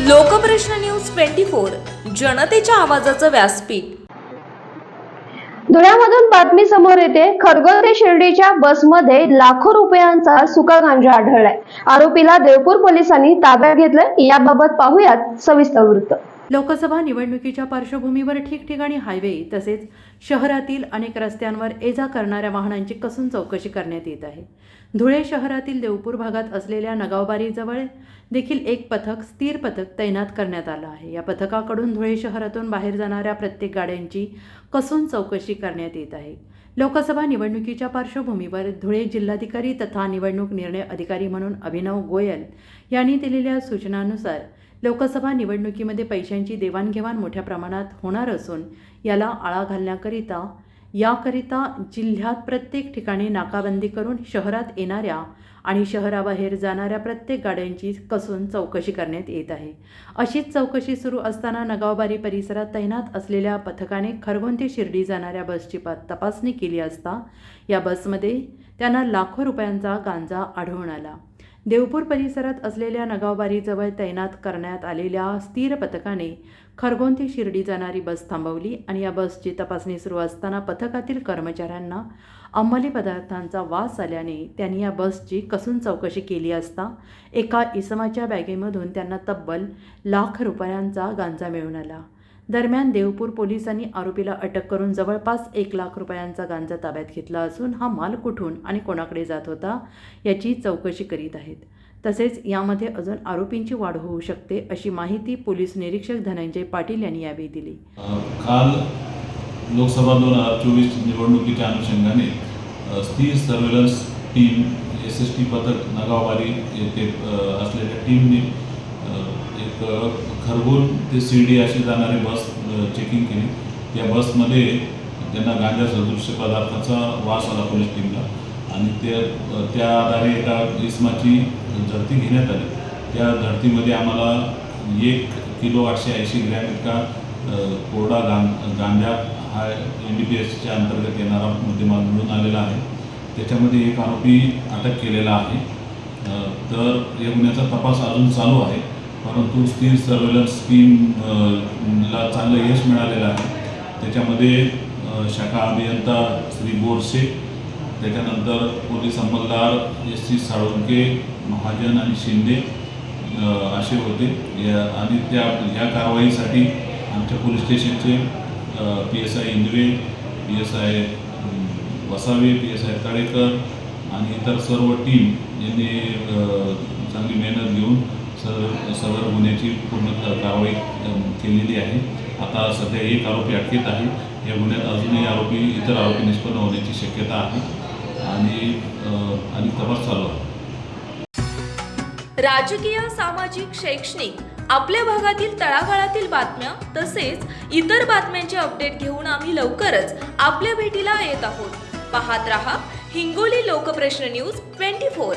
Lokprashna news twenty four जनतेच्या आवाजाचं व्यासपीठ. धुळ्यामधून बातमी समोर येते खरगोल ते शिर्डीच्या बसमध्ये लाखो रुपयांचा सुका गांजा आढळलाय. आरोपीला देवपूर पोलिसांनी ताब्यात घेतलं याबाबत पाहूयात सविस्तर वृत्त. लोकसभा निवडणुकीच्या पार्श्वभूमीवर ठिकठिकाणी हायवे तसेच शहरातील अनेक रस्त्यांवर ये जा करणाऱ्या वाहनांची कसून चौकशी करण्यात येत आहे. धुळे शहरातील देवपूर भागात असलेल्या नगावबारीजवळ देखील एक पथक स्थिर पथक तैनात करण्यात आलं आहे. या पथकाकडून धुळे शहरातून बाहेर जाणाऱ्या प्रत्येक गाड्यांची कसून चौकशी करण्यात येत आहे. लोकसभा निवडणुकीच्या पार्श्वभूमीवर धुळे जिल्हाधिकारी तथा निवडणूक निर्णय अधिकारी म्हणून अभिनव गोयल यांनी दिलेल्या सूचनानुसार लोकसभा निवडणुकीमध्ये पैशांची देवाणघेवाण मोठ्या प्रमाणात होणार असून याला आळा घालण्याकरिता याकरिता जिल्ह्यात प्रत्येक ठिकाणी नाकाबंदी करून शहरात येणाऱ्या आणि शहराबाहेर जाणाऱ्या प्रत्येक गाड्यांची कसून चौकशी करण्यात येत आहे. अशीच चौकशी सुरू असताना नगावबारी परिसरात तैनात असलेल्या पथकाने खरगोन ते शिर्डी जाणाऱ्या बसची प तपासणी केली असता या बसमध्ये त्यांना लाखो रुपयांचा गांजा आढळून आला. देवपूर परिसरात असलेल्या नगावबारीजवळ तैनात करण्यात आलेल्या स्थिर पथकाने खरगोन ते शिर्डी जाणारी बस थांबवली आणि या बसची तपासणी सुरू असताना पथकातील कर्मचाऱ्यांना अंमली पदार्थांचा वास आल्याने त्यांनी या बसची कसून चौकशी केली असता एका इसमाच्या बॅगेमधून त्यांना तब्बल लाख रुपयांचा गांजा मिळून आला. दरम्यान देवपूर पोलिसांनी आरोपीला अटक करून जवळपास एक लाख रुपयांचा गांजा ताब्यात घेतला असून हा माल कुठून आणि कोणाकडे जात होता याची चौकशी करीत आहेत. तसेच यामध्ये अजून आरोपींची वाढ होऊ शकते अशी माहिती पोलीस निरीक्षक धनंजय पाटील यांनी यावेळी दिली. काल लोकसभा दोन हजार चोवीस निवडणुकीच्या अनुषंगाने स्थिर surveillance team S S T पथक नगाववारी येथे असलेल्या टीमने एक खरगोन ते शिर्डी अशी जाणारी बस चेकिंग केली. त्या बसमध्ये त्यांना गांजा सदृश्य पदार्थाचा वास आला पोलीस टीमला. आणि त्या त्या आधारे एका इसमाची झडती घेण्यात आली. त्या झडतीमध्ये आम्हाला एक किलो आठशे ऐंशी ग्रॅम इतका कोरडा गां गांजा हा एन डी पी एसच्या अंतर्गत येणारा मुद्देमाल मिळून आलेला आहे. त्याच्यामध्ये एक आरोपी अटक केलेला आहे. तर या गुन्ह्याचा तपास अजून चालू आहे. परंतु स्थिर सर्वेलन्स स्कीमला चांगलं यश मिळालेलं आहे. त्याच्यामध्ये शाखा अभियंता श्री बोरसे त्याच्यानंतर पोलीस अंमलदार एस सी साळुंके महाजन आणि शिंदे असे होते. या आणि त्या ह्या कारवाईसाठी आमच्या पोलीस स्टेशनचे P S I Indave P S I Vasave P S I Talekar आणि इतर सर्व टीम यांनी चांगली मेहनत घेऊन सर्व सर्व गुन्ह्याची पूर्ण कारवाई केलेली आहे. आता सध्या एक आरोपी अटकेत आहे. या गुन्ह्यात अजूनही आरोपी इतर आरोपी निष्पन्न होण्याची शक्यता आहे. आणि आणि तपास चालू आहे. राजकीय सामाजिक शैक्षणिक आपल्या भागातील तळागाळातील बातम्या तसेच इतर बातम्यांचे अपडेट घेऊन आम्ही लवकरच आपल्या भेटीला येत आहोत. पाहत रहा Hingoli Lokprashna news twenty four.